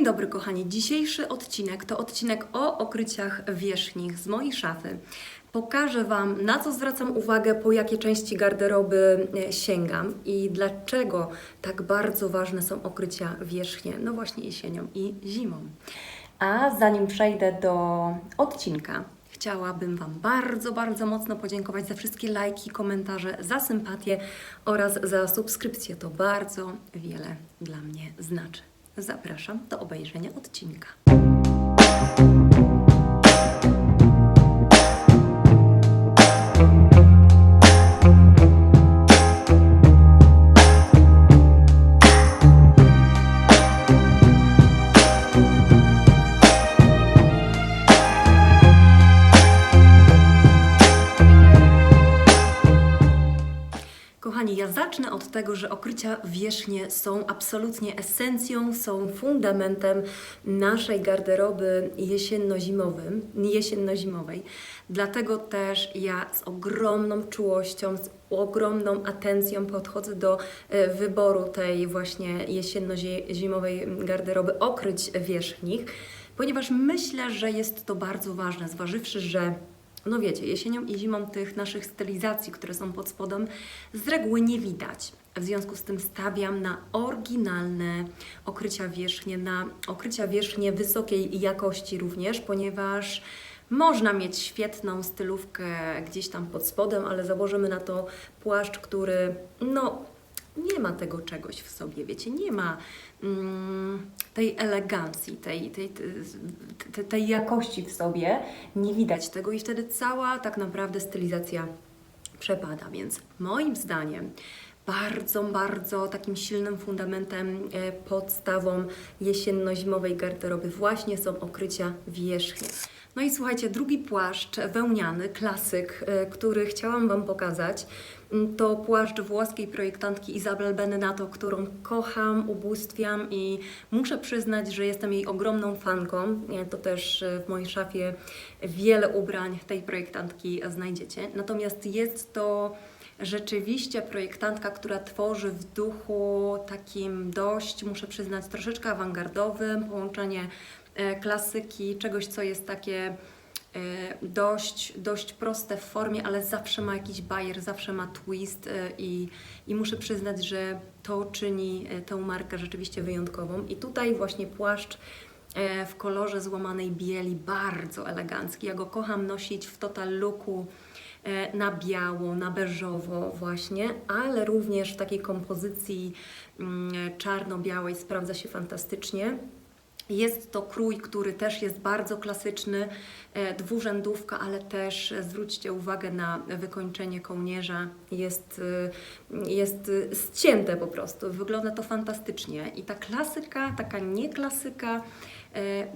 Dzień dobry kochani. Dzisiejszy odcinek to odcinek o okryciach wierzchnich z mojej szafy. Pokażę Wam, na co zwracam uwagę, po jakie części garderoby e, sięgam i dlaczego tak bardzo ważne są okrycia wierzchnie, no właśnie jesienią i zimą. A zanim przejdę do odcinka, chciałabym Wam bardzo, bardzo mocno podziękować za wszystkie lajki, komentarze, za sympatię oraz za subskrypcję. To bardzo wiele dla mnie znaczy. Zapraszam do obejrzenia odcinka. Kochani, ja zacznę od tego, że okrycia wierzchnie są absolutnie esencją, są fundamentem naszej garderoby jesienno-zimowej. Dlatego też ja z ogromną czułością, z ogromną atencją podchodzę do e, wyboru tej właśnie jesienno-zimowej garderoby okryć wierzchnich, ponieważ myślę, że jest to bardzo ważne, zważywszy, że no wiecie, jesienią i zimą tych naszych stylizacji, które są pod spodem, z reguły nie widać. W związku z tym stawiam na oryginalne okrycia wierzchnie, na okrycia wierzchnie wysokiej jakości również, ponieważ można mieć świetną stylówkę gdzieś tam pod spodem, ale założymy na to płaszcz, który no nie ma tego czegoś w sobie, wiecie, nie ma mm, tej elegancji, tej, tej, tej, tej jakości w sobie, nie widać tego i wtedy cała tak naprawdę stylizacja przepada. Więc moim zdaniem bardzo, bardzo takim silnym fundamentem, e, podstawą jesienno-zimowej garderoby właśnie są okrycia wierzchnie. No i słuchajcie, drugi płaszcz wełniany, klasyk, e, który chciałam Wam pokazać, m, to płaszcz włoskiej projektantki Isabel Benedetto, którą kocham, ubóstwiam i muszę przyznać, że jestem jej ogromną fanką. To też e, w mojej szafie wiele ubrań tej projektantki znajdziecie. Natomiast jest to rzeczywiście projektantka, która tworzy w duchu takim dość, muszę przyznać, troszeczkę awangardowym, połączenie klasyki, czegoś, co jest takie e, dość, dość proste w formie, ale zawsze ma jakiś bajer, zawsze ma twist e, i, i muszę przyznać, że to czyni e, tę markę rzeczywiście wyjątkową. I tutaj właśnie płaszcz e, w kolorze złamanej bieli, bardzo elegancki. Ja go kocham nosić w total looku e, na biało, na beżowo właśnie, ale również w takiej kompozycji mm, czarno-białej sprawdza się fantastycznie. Jest to krój, który też jest bardzo klasyczny, e, dwurzędówka, ale też e, zwróćcie uwagę na wykończenie kołnierza. Jest, e, jest ścięte po prostu, wygląda to fantastycznie. I ta klasyka, taka nieklasyka,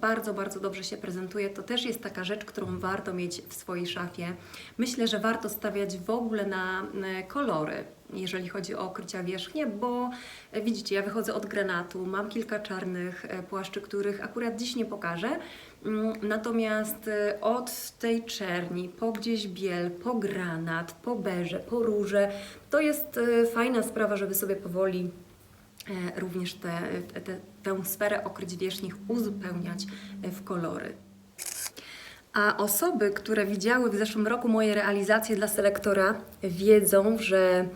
bardzo, bardzo dobrze się prezentuje. To też jest taka rzecz, którą warto mieć w swojej szafie. Myślę, że warto stawiać w ogóle na kolory jeżeli chodzi o okrycia wierzchnie, bo e, widzicie, ja wychodzę od granatu, mam kilka czarnych e, płaszczy, których akurat dziś nie pokażę, Mm, natomiast e, od tej czerni, po gdzieś biel, po granat, po beże, po róże, to jest fajna sprawa, żeby sobie powoli również tę sferę okryć wierzchnich uzupełniać w kolory. A osoby, które widziały w zeszłym roku moje realizacje dla selektora, wiedzą, że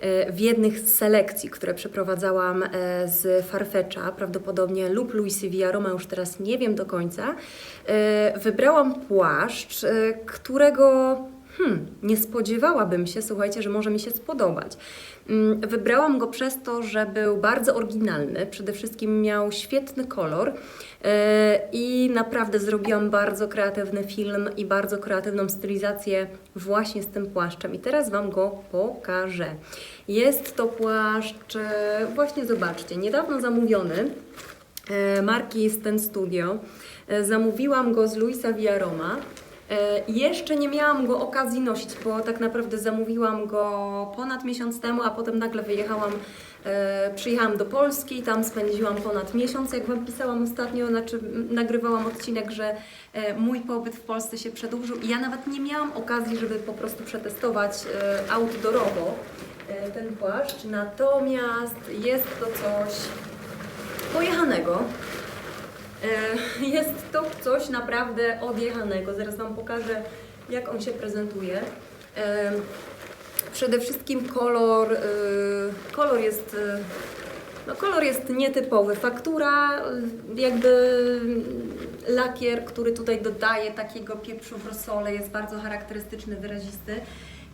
e, w jednych z selekcji, które przeprowadzałam e, z Farfetcha, prawdopodobnie lub Louis V. Aroma, już teraz nie wiem do końca, e, wybrałam płaszcz, którego Hmm, nie spodziewałabym się, słuchajcie, że może mi się spodobać. Mm, Wybrałam go przez to, że był bardzo oryginalny, przede wszystkim miał świetny kolor e, i naprawdę zrobiłam bardzo kreatywny film i bardzo kreatywną stylizację właśnie z tym płaszczem. I teraz Wam go pokażę. Jest to płaszcz, e, właśnie zobaczcie, niedawno zamówiony e, marki Sten Studio. Zamówiłam go z Luisa Viaroma. E, Jeszcze nie miałam go okazji nosić, bo tak naprawdę zamówiłam go ponad miesiąc temu, a potem nagle wyjechałam, e, przyjechałam do Polski, tam spędziłam ponad miesiąc, jak Wam pisałam ostatnio, znaczy nagrywałam odcinek, że e, mój pobyt w Polsce się przedłużył i ja nawet nie miałam okazji, żeby po prostu przetestować outdoorowo ten płaszcz, natomiast jest to coś pojechanego. E, Jest to coś naprawdę odjechanego. Zaraz Wam pokażę, jak on się prezentuje. E, Przede wszystkim kolor, e, kolor jest, no kolor jest nietypowy. Faktura, jakby lakier, który tutaj dodaje takiego pieprzu w rosole jest bardzo charakterystyczny, wyrazisty.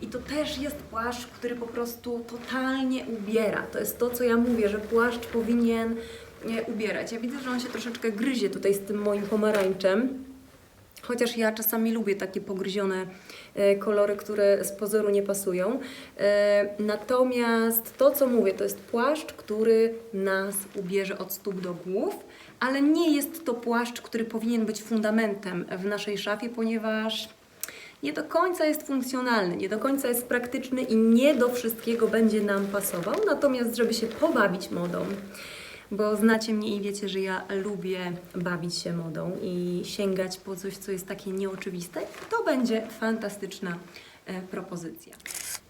I to też jest płaszcz, który po prostu totalnie ubiera. To jest to, co ja mówię, że płaszcz powinien ubierać. Ja widzę, że on się troszeczkę gryzie tutaj z tym moim pomarańczem. Chociaż ja czasami lubię takie pogryzione e, kolory, które z pozoru nie pasują. E, Natomiast to, co mówię, to jest płaszcz, który nas ubierze od stóp do głów, ale nie jest to płaszcz, który powinien być fundamentem w naszej szafie, ponieważ nie do końca jest funkcjonalny, nie do końca jest praktyczny i nie do wszystkiego będzie nam pasował. Natomiast, żeby się pobawić modą, bo znacie mnie i wiecie, że ja lubię bawić się modą i sięgać po coś, co jest takie nieoczywiste, to będzie fantastyczna e, propozycja.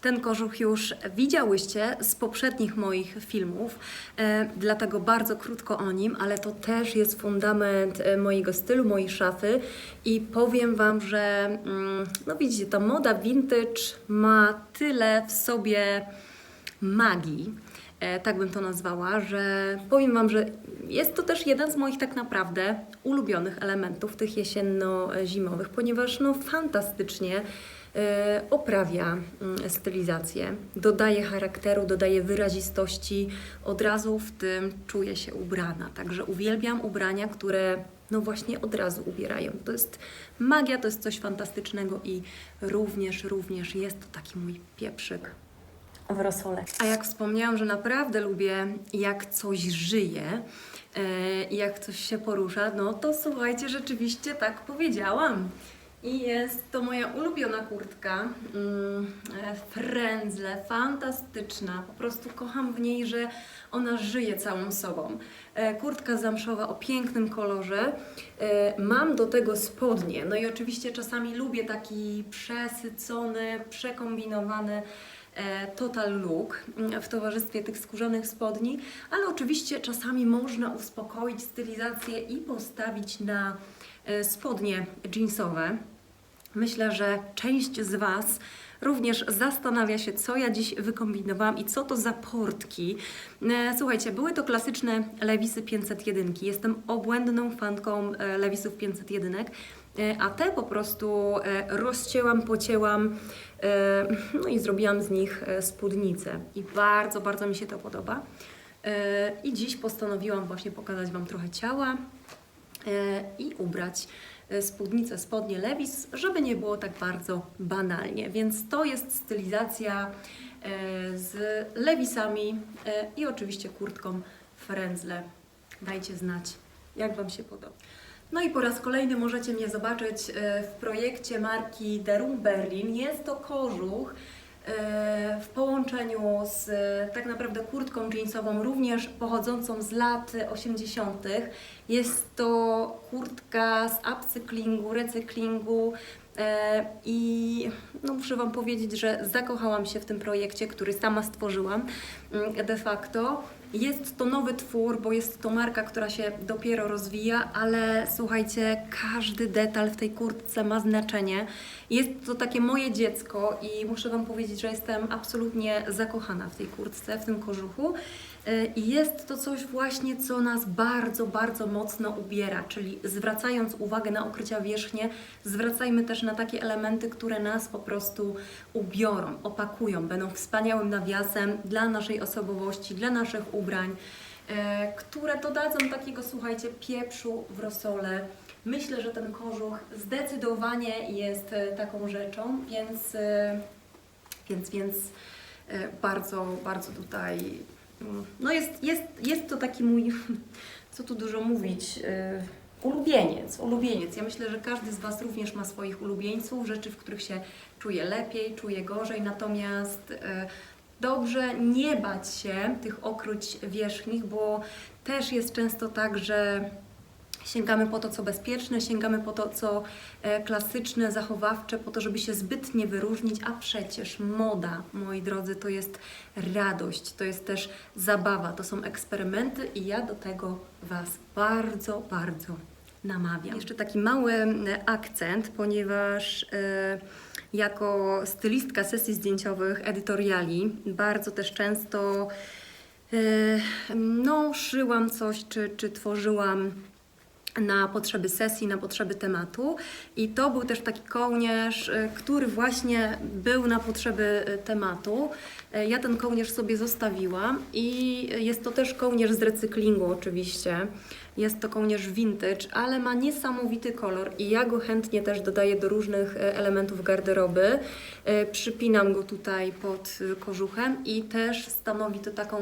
Ten kożuch już widziałyście z poprzednich moich filmów, e, dlatego bardzo krótko o nim, ale to też jest fundament e, mojego stylu, mojej szafy i powiem Wam, że mm, no widzicie, ta moda vintage ma tyle w sobie magii, tak bym to nazwała, że powiem Wam, że jest to też jeden z moich tak naprawdę ulubionych elementów tych jesienno-zimowych, ponieważ no fantastycznie e, oprawia mm, stylizację, dodaje charakteru, dodaje wyrazistości, od razu w tym czuję się ubrana. Także uwielbiam ubrania, które no właśnie od razu ubierają. To jest magia, to jest coś fantastycznego i również, również jest to taki mój pieprzyk w rosole. A jak wspomniałam, że naprawdę lubię, jak coś żyje e, i jak coś się porusza, no to słuchajcie, rzeczywiście tak powiedziałam. I jest to moja ulubiona kurtka, mm, e, frędzle, fantastyczna. Po prostu kocham w niej, że ona żyje całą sobą. E, Kurtka zamszowa o pięknym kolorze. E, Mam do tego spodnie. No i oczywiście czasami lubię taki przesycony, przekombinowany total look w towarzystwie tych skórzanych spodni, ale oczywiście czasami można uspokoić stylizację i postawić na e, spodnie jeansowe. Myślę, że część z Was również zastanawia się, co ja dziś wykombinowałam i co to za portki. E, Słuchajcie, były to klasyczne Lewisy 501. Jestem obłędną fanką e, Lewisów 501, e, a te po prostu e, rozcięłam, pocięłam, e, no i zrobiłam z nich e, spódnicę. I bardzo, bardzo mi się to podoba. E, I dziś postanowiłam właśnie pokazać Wam trochę ciała e, i ubrać e, spódnicę, spodnie Levis, żeby nie było tak bardzo banalnie. Więc to jest stylizacja e, z Lewisami e, i oczywiście kurtką frędzle. Dajcie znać, jak Wam się podoba. No i po raz kolejny możecie mnie zobaczyć e, w projekcie marki Room Berlin. Jest to kożuch e, w połączeniu z e, tak naprawdę kurtką jeansową, również pochodzącą z lat 80. Jest to kurtka z upcyklingu, recyklingu i no muszę Wam powiedzieć, że zakochałam się w tym projekcie, który sama stworzyłam mm, de facto. Jest to nowy twór, bo jest to marka, która się dopiero rozwija, ale słuchajcie, każdy detal w tej kurtce ma znaczenie. Jest to takie moje dziecko i muszę Wam powiedzieć, że jestem absolutnie zakochana w tej kurtce, w tym kożuchu. E, I jest to coś właśnie, co nas bardzo, bardzo mocno ubiera, czyli zwracając uwagę na okrycia wierzchnie, zwracajmy też na takie elementy, które nas po prostu ubiorą, opakują, będą wspaniałym nawiasem dla naszej osobowości, dla naszych ubrań, e, które dodadzą takiego, słuchajcie, pieprzu w rosole. Myślę, że ten kożuch zdecydowanie jest e, taką rzeczą, więc, więc, więc bardzo, bardzo tutaj no jest, jest, jest to taki mój, co tu dużo mówić, e, ulubieniec, ulubieniec. Ja myślę, że każdy z Was również ma swoich ulubieńców, rzeczy, w których się czuje lepiej, czuje gorzej, natomiast e, dobrze nie bać się tych okruć wierzchnich, bo też jest często tak, że Sięgamy po to, co bezpieczne, sięgamy po to, co e, klasyczne, zachowawcze, po to, żeby się zbyt nie wyróżnić, a przecież moda, moi drodzy, to jest radość, to jest też zabawa, to są eksperymenty i ja do tego Was bardzo, bardzo namawiam. Jeszcze taki mały e, akcent, ponieważ e, jako stylistka sesji zdjęciowych, edytoriali, bardzo też często no, szyłam coś, czy, czy tworzyłam na potrzeby sesji, na potrzeby tematu. I to był też taki kołnierz, y, który właśnie był na potrzeby y, tematu. Y, Ja ten kołnierz sobie zostawiłam i jest to też kołnierz z recyklingu oczywiście. Jest to kołnierz vintage, ale ma niesamowity kolor i ja go chętnie też dodaję do różnych e, elementów garderoby. E, Przypinam go tutaj pod kożuchem i też stanowi to taką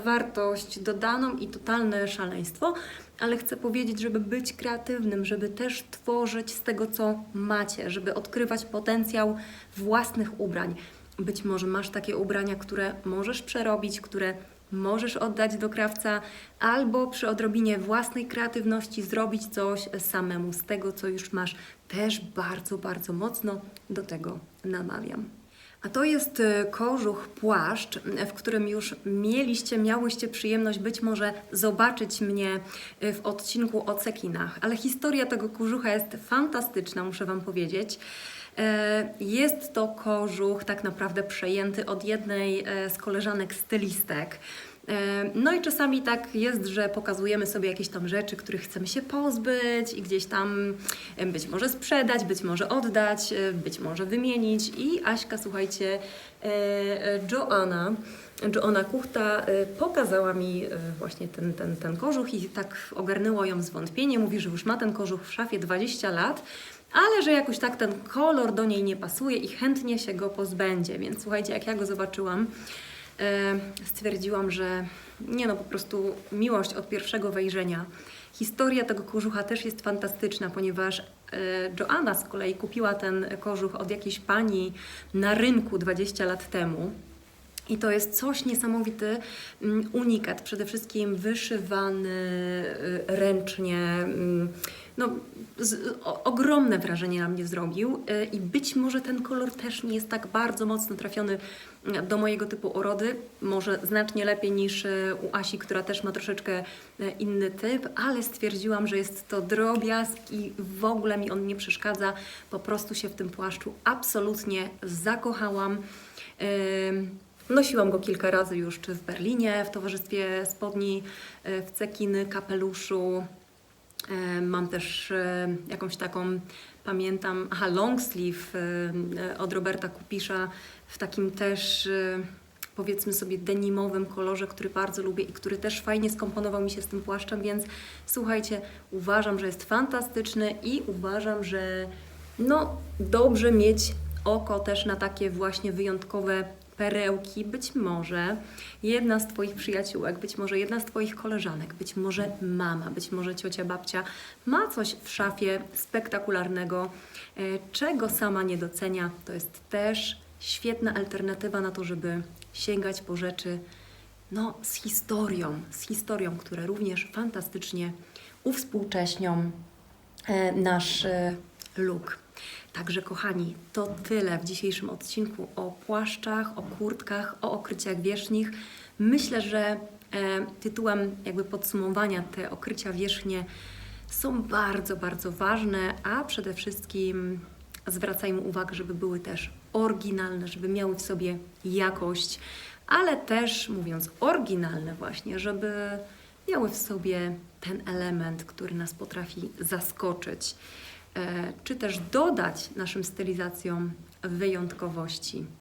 wartość dodaną i totalne szaleństwo, ale chcę powiedzieć, żeby być kreatywnym, żeby też tworzyć z tego, co macie, żeby odkrywać potencjał własnych ubrań. Być może masz takie ubrania, które możesz przerobić, które możesz oddać do krawca, albo przy odrobinie własnej kreatywności zrobić coś samemu z tego, co już masz. Też bardzo, bardzo mocno do tego namawiam. A to jest e, kożuch płaszcz, w którym już mieliście, miałyście przyjemność być może zobaczyć mnie e, w odcinku o cekinach, ale historia tego kożucha jest fantastyczna, muszę Wam powiedzieć. E, Jest to kożuch tak naprawdę przejęty od jednej z koleżanek stylistek. No i czasami tak jest, że pokazujemy sobie jakieś tam rzeczy, których chcemy się pozbyć i gdzieś tam być może sprzedać, być może oddać, e, być może wymienić. I Aśka, słuchajcie, e, e, Joanna, Joanna Kuchta pokazała mi właśnie ten, ten, ten kożuch i tak ogarnęło ją zwątpienie. Mówi, że już ma ten kożuch w szafie 20 lat, ale że jakoś tak ten kolor do niej nie pasuje i chętnie się go pozbędzie. Więc słuchajcie, jak ja go zobaczyłam, stwierdziłam, że nie no, po prostu miłość od pierwszego wejrzenia. Historia tego kożucha też jest fantastyczna, ponieważ e, Joanna z kolei kupiła ten kożuch od jakiejś pani na rynku 20 lat temu. I to jest coś niesamowity, mm, unikat, przede wszystkim wyszywany y, ręcznie. No, z, o, ogromne wrażenie na mnie zrobił y, i być może ten kolor też nie jest tak bardzo mocno trafiony mm, do mojego typu urody, może znacznie lepiej niż y, u Asi, która też ma troszeczkę inny typ, ale stwierdziłam, że jest to drobiazg i w ogóle mi on nie przeszkadza, po prostu się w tym płaszczu absolutnie zakochałam. Nosiłam go kilka razy już, czy w Berlinie, w towarzystwie spodni, e, w cekiny, kapeluszu. Mam też jakąś taką, pamiętam, aha, long sleeve e, od Roberta Kupisza w takim też powiedzmy sobie denimowym kolorze, który bardzo lubię i który też fajnie skomponował mi się z tym płaszczem, więc słuchajcie, uważam, że jest fantastyczny i uważam, że no dobrze mieć oko też na takie właśnie wyjątkowe perełki. Być może jedna z Twoich przyjaciółek, być może jedna z Twoich koleżanek, być może mama, być może ciocia, babcia ma coś w szafie spektakularnego, e, czego sama nie docenia. To jest też świetna alternatywa na to, żeby sięgać po rzeczy no, z historią, z historią, które również fantastycznie uwspółcześnią e, nasz e, look. Także kochani, to tyle w dzisiejszym odcinku o płaszczach, o kurtkach, o okryciach wierzchnich. Myślę, że e, tytułem jakby podsumowania te okrycia wierzchnie są bardzo, bardzo ważne, a przede wszystkim zwracajmy uwagę, żeby były też oryginalne, żeby miały w sobie jakość, ale też mówiąc oryginalne właśnie, żeby miały w sobie ten element, który nas potrafi zaskoczyć, czy też dodać naszym stylizacjom wyjątkowości.